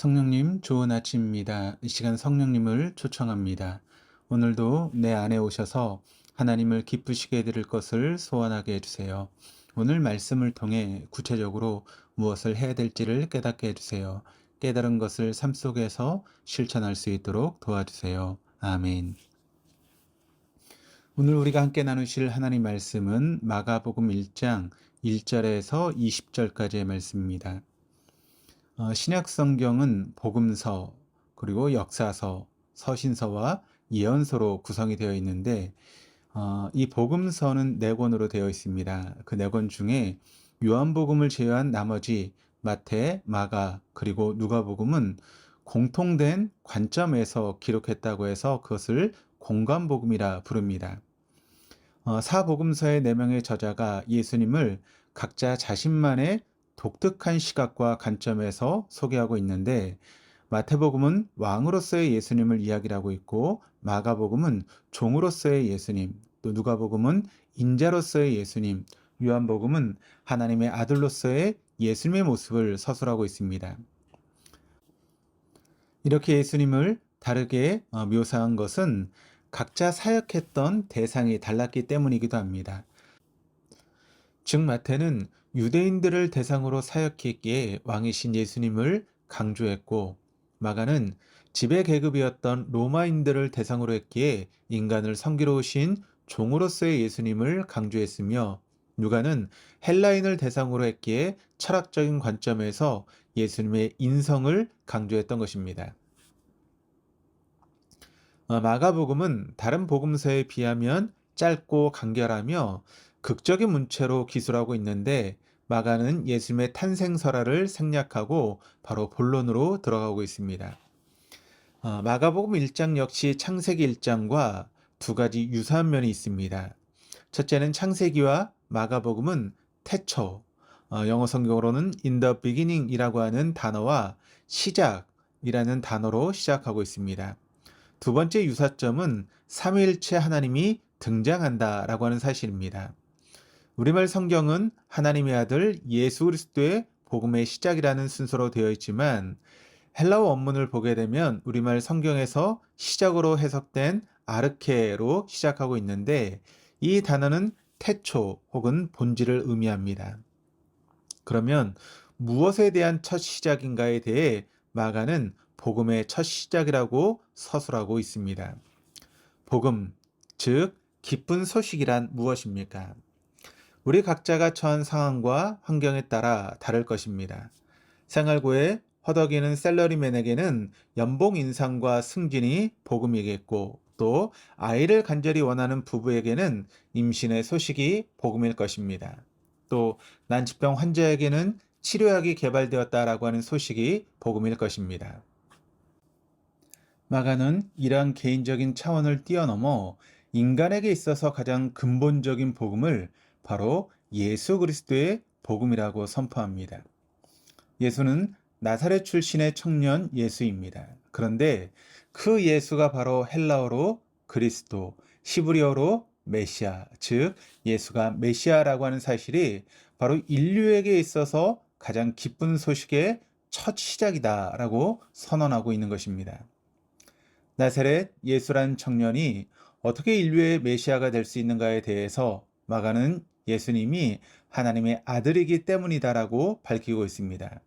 성령님, 좋은 아침입니다. 이 시간 성령님을 초청합니다. 오늘도 내 안에 오셔서 하나님을 기쁘시게 해드릴 것을 소원하게 해주세요. 오늘 말씀을 통해 구체적으로 무엇을 해야 될지를 깨닫게 해주세요. 깨달은 것을 삶 속에서 실천할 수 있도록 도와주세요. 아멘. 오늘 우리가 함께 나누실 하나님 말씀은 마가복음 1장 1절에서 20절까지의 말씀입니다. 어, 신약 성경은 복음서, 그리고 역사서, 서신서와 예언서로 구성이 되어 있는데, 어, 이 복음서는 네 권으로 되어 있습니다. 그 네 권 중에 요한복음을 제외한 나머지 마태, 마가, 그리고 누가복음은 공통된 관점에서 기록했다고 해서 그것을 공관복음이라 부릅니다. 어, 사복음서의 네 명의 저자가 예수님을 각자 자신만의 독특한 시각과 관점에서 소개하고 있는데 마태복음은 왕으로서의 예수님을 이야기하고 있고 마가복음은 종으로서의 예수님, 또 누가복음은 인자로서의 예수님, 요한복음은 하나님의 아들로서의 예수님의 모습을 서술하고 있습니다. 이렇게 예수님을 다르게 어, 묘사한 것은 각자 사역했던 대상이 달랐기 때문이기도 합니다. 즉 마태는 유대인들을 대상으로 사역했기에 왕이신 예수님을 강조했고 마가는 지배 계급이었던 로마인들을 대상으로 했기에 인간을 섬기러 오신 종으로서의 예수님을 강조했으며 누가는 헬라인을 대상으로 했기에 철학적인 관점에서 예수님의 인성을 강조했던 것입니다. 어, 마가복음은 다른 복음서에 비하면 짧고 간결하며 극적인 문체로 기술하고 있는데 마가는 예수님의 탄생 설화를 생략하고 바로 본론으로 들어가고 있습니다. 어, 마가복음 1장 역시 창세기 1장과 두 가지 유사한 면이 있습니다. 첫째는 창세기와 마가복음은 태초, 어, 영어 성경으로는 in the beginning이라고 하는 단어와 시작이라는 단어로 시작하고 있습니다. 두 번째 유사점은 삼위일체 하나님이 등장한다라고 하는 사실입니다. 우리말 성경은 하나님의 아들 예수 그리스도의 복음의 시작이라는 순서로 되어 있지만 헬라어 원문을 보게 되면 우리말 성경에서 시작으로 해석된 아르케로 시작하고 있는데 이 단어는 태초 혹은 본질을 의미합니다. 그러면 무엇에 대한 첫 시작인가에 대해 마가는 복음의 첫 시작이라고 서술하고 있습니다. 복음, 즉 기쁜 소식이란 무엇입니까? 우리 각자가 처한 상황과 환경에 따라 다를 것입니다. 생활고에 허덕이는 셀러리맨에게는 연봉 인상과 승진이 복음이겠고 또 아이를 간절히 원하는 부부에게는 임신의 소식이 복음일 것입니다. 또 난치병 환자에게는 치료약이 개발되었다라고 하는 소식이 복음일 것입니다. 마가는 이러한 개인적인 차원을 뛰어넘어 인간에게 있어서 가장 근본적인 복음을 바로 예수 그리스도의 복음이라고 선포합니다. 예수는 나사렛 출신의 청년 예수입니다. 그런데 그 예수가 바로 헬라어로 그리스도, 시브리어로 메시아, 즉 예수가 메시아라고 하는 사실이 바로 인류에게 있어서 가장 기쁜 소식의 첫 시작이다라고 선언하고 있는 것입니다. 나사렛 예수란 청년이 어떻게 인류의 메시아가 될 수 있는가에 대해서 마가는 예수님이 하나님의 아들이기 때문이다라고 밝히고 있습니다.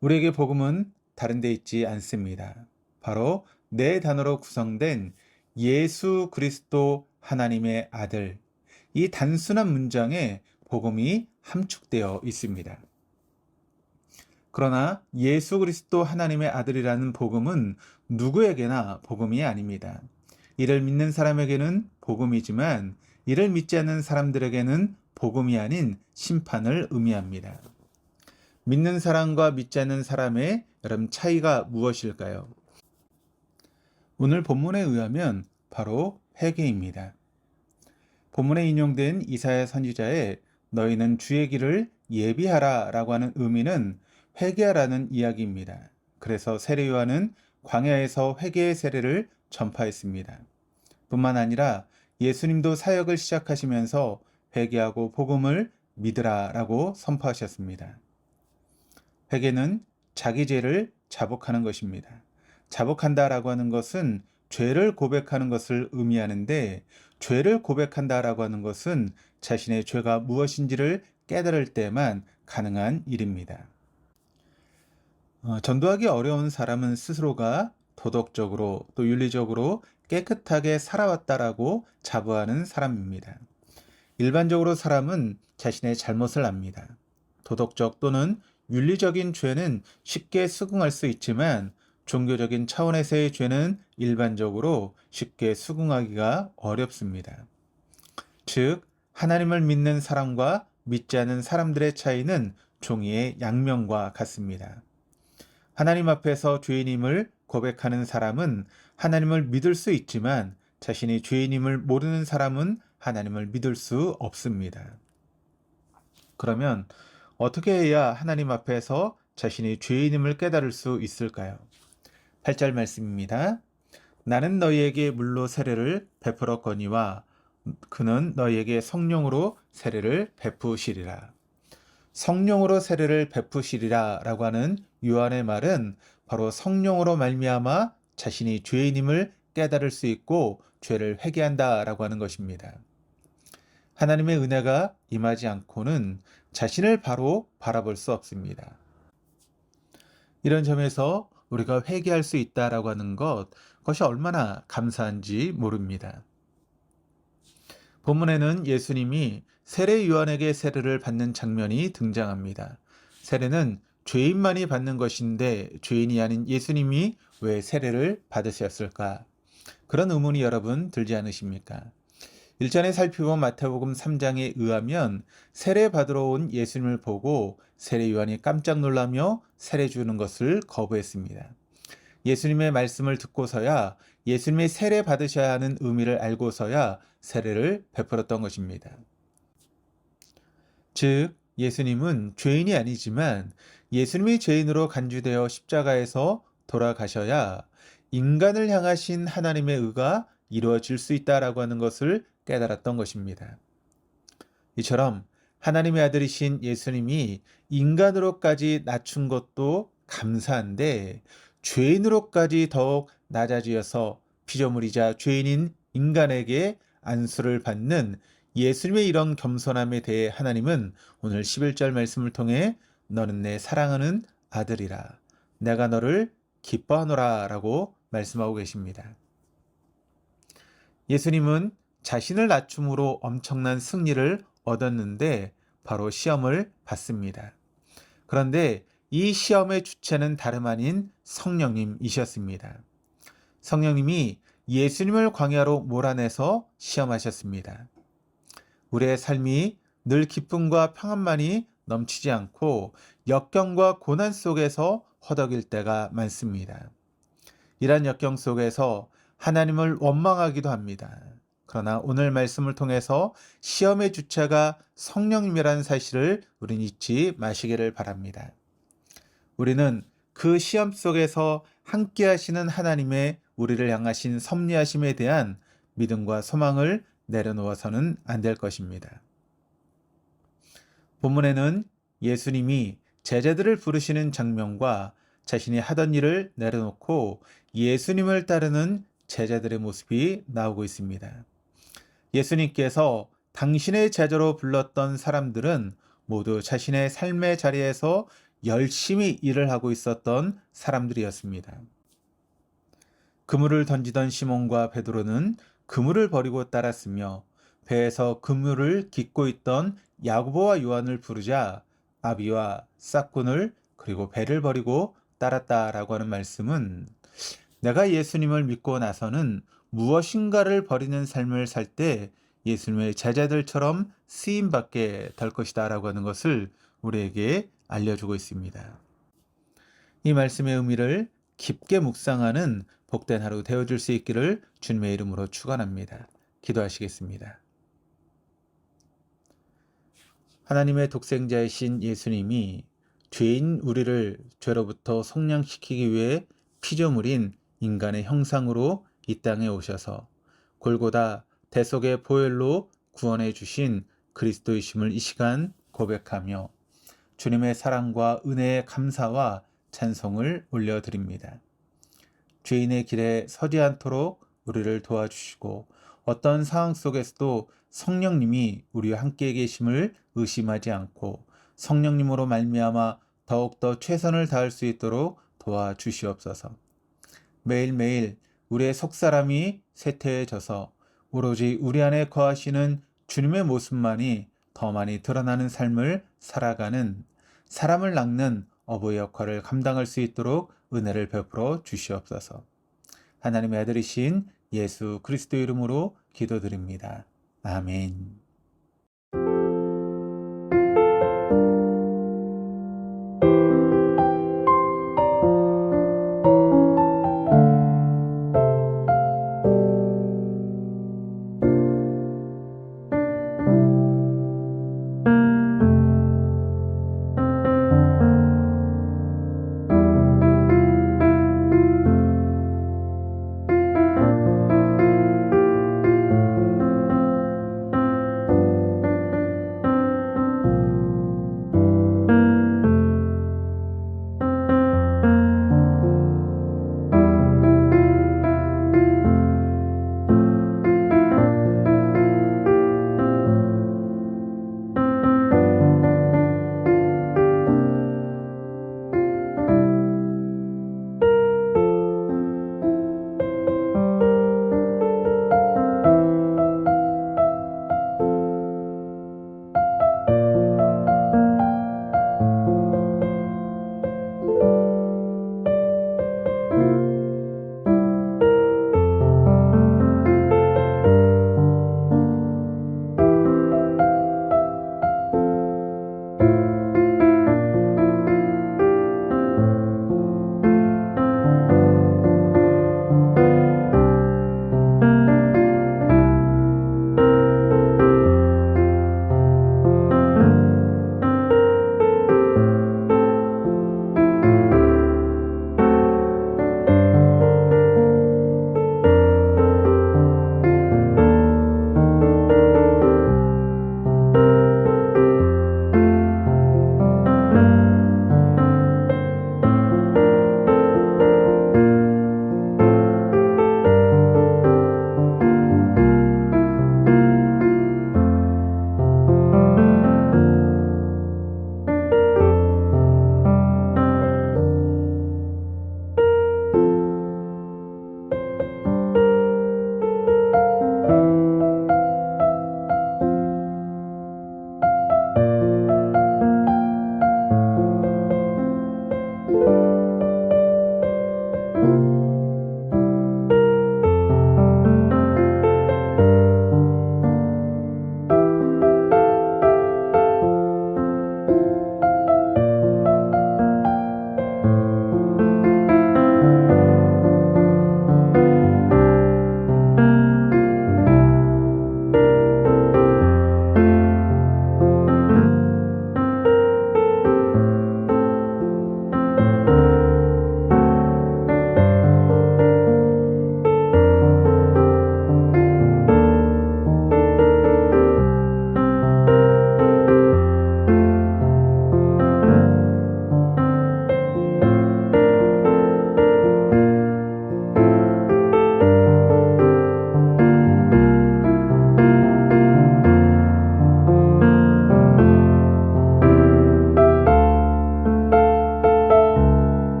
우리에게 복음은 다른 데 있지 않습니다. 바로 네 단어로 구성된 예수 그리스도 하나님의 아들. 이 단순한 문장에 복음이 함축되어 있습니다. 그러나 예수 그리스도 하나님의 아들이라는 복음은 누구에게나 복음이 아닙니다. 이를 믿는 사람에게는 복음이지만 이를 믿지 않는 사람들에게는 복음이 아닌 심판을 의미합니다. 믿는 사람과 믿지 않는 사람의 여러분 차이가 무엇일까요? 오늘 본문에 의하면 바로 회개입니다. 본문에 인용된 이사야 선지자의 너희는 주의 길을 예비하라 라고 하는 의미는 회개하라는 이야기입니다. 그래서 세례 요한은 광야에서 회개의 세례를 전파했습니다. 뿐만 아니라 예수님도 사역을 시작하시면서 회개하고 복음을 믿으라라고 선포하셨습니다. 회개는 자기 죄를 자복하는 것입니다. 자복한다라고 하는 것은 죄를 고백하는 것을 의미하는데 죄를 고백한다라고 하는 것은 자신의 죄가 무엇인지를 깨달을 때만 가능한 일입니다. 어, 전도하기 어려운 사람은 스스로가 도덕적으로 또 윤리적으로 깨끗하게 살아왔다라고 자부하는 사람입니다. 일반적으로 사람은 자신의 잘못을 압니다. 도덕적 또는 윤리적인 죄는 쉽게 수긍할 수 있지만 종교적인 차원에서의 죄는 일반적으로 쉽게 수긍하기가 어렵습니다. 즉, 하나님을 믿는 사람과 믿지 않는 사람들의 차이는 종이의 양면과 같습니다. 하나님 앞에서 죄인임을 고백하는 사람은 하나님을 믿을 수 있지만 자신이 죄인임을 모르는 사람은 하나님을 믿을 수 없습니다. 그러면 어떻게 해야 하나님 앞에서 자신이 죄인임을 깨달을 수 있을까요? 8절 말씀입니다. 나는 너희에게 물로 세례를 베풀었거니와 그는 너희에게 성령으로 세례를 베푸시리라. 성령으로 세례를 베푸시리라 라고 하는 요한의 말은 바로 성령으로 말미암아 자신이 죄인임을 깨달을 수 있고 죄를 회개한다 라고 하는 것입니다. 하나님의 은혜가 임하지 않고는 자신을 바로 바라볼 수 없습니다. 이런 점에서 우리가 회개할 수 있다라고 하는 것, 그것이 얼마나 감사한지 모릅니다. 본문에는 예수님이 세례 요한에게 세례를 받는 장면이 등장합니다. 세례는 죄인만이 받는 것인데 죄인이 아닌 예수님이 왜 세례를 받으셨을까? 그런 의문이 여러분 들지 않으십니까? 일전에 살펴본 마태복음 3장에 의하면 세례 받으러 온 예수님을 보고 세례 요한이 깜짝 놀라며 세례 주는 것을 거부했습니다. 예수님의 말씀을 듣고서야 예수님의 세례 받으셔야 하는 의미를 알고서야 세례를 베풀었던 것입니다. 즉, 예수님은 죄인이 아니지만 예수님이 죄인으로 간주되어 십자가에서 돌아가셔야 인간을 향하신 하나님의 의가 이루어질 수 있다라고 하는 것을 깨달았던 것입니다. 이처럼 하나님의 아들이신 예수님이 인간으로까지 낮춘 것도 감사한데 죄인으로까지 더욱 낮아지어서 피조물이자 죄인인 인간에게 안수를 받는 예수님의 이런 겸손함에 대해 하나님은 오늘 11절 말씀을 통해 너는 내 사랑하는 아들이라 내가 너를 기뻐하노라 라고 말씀하고 계십니다. 예수님은 자신을 낮춤으로 엄청난 승리를 얻었는데 바로 시험을 받습니다. 그런데 이 시험의 주체는 다름 아닌 성령님이셨습니다. 성령님이 예수님을 광야로 몰아내서 시험하셨습니다. 우리의 삶이 늘 기쁨과 평안만이 넘치지 않고 역경과 고난 속에서 허덕일 때가 많습니다. 이러한 역경 속에서 하나님을 원망하기도 합니다. 그러나 오늘 말씀을 통해서 시험의 주체가 성령님이라는 사실을 우리는 잊지 마시기를 바랍니다. 우리는 그 시험 속에서 함께 하시는 하나님의 우리를 향하신 섭리하심에 대한 믿음과 소망을 내려놓아서는 안 될 것입니다. 본문에는 예수님이 제자들을 부르시는 장면과 자신이 하던 일을 내려놓고 예수님을 따르는 제자들의 모습이 나오고 있습니다. 예수님께서 당신의 제자로 불렀던 사람들은 모두 자신의 삶의 자리에서 열심히 일을 하고 있었던 사람들이었습니다. 그물을 던지던 시몬과 베드로는 그물을 버리고 따랐으며 배에서 그물을 깃고 있던 야고보와 요한을 부르자 아비와 싹군을 그리고 배를 버리고 따랐다라고 하는 말씀은 내가 예수님을 믿고 나서는 무엇인가를 버리는 삶을 살 때 예수님의 제자들처럼 쓰임 받게 될 것이다 라고 하는 것을 우리에게 알려주고 있습니다. 이 말씀의 의미를 깊게 묵상하는 복된 하루 되어줄 수 있기를 주님의 이름으로 축원합니다. 기도하시겠습니다. 하나님의 독생자이신 예수님이 죄인 우리를 죄로부터 속량시키기 위해 피조물인 인간의 형상으로 이 땅에 오셔서 골고다 대속의 보혈로 구원해 주신 그리스도이심을 이 시간 고백하며 주님의 사랑과 은혜의 감사와 찬송을 올려드립니다. 죄인의 길에 서지 않도록 우리를 도와주시고 어떤 상황 속에서도 성령님이 우리와 함께 계심을 의심하지 않고 성령님으로 말미암아 더욱더 최선을 다할 수 있도록 도와주시옵소서. 매일매일 우리의 속사람이 쇠퇴해져서 오로지 우리 안에 거하시는 주님의 모습만이 더 많이 드러나는 삶을 살아가는 사람을 낚는 어부의 역할을 감당할 수 있도록 은혜를 베풀어 주시옵소서. 하나님의 아들이신 예수 그리스도 이름으로 기도드립니다. 아멘.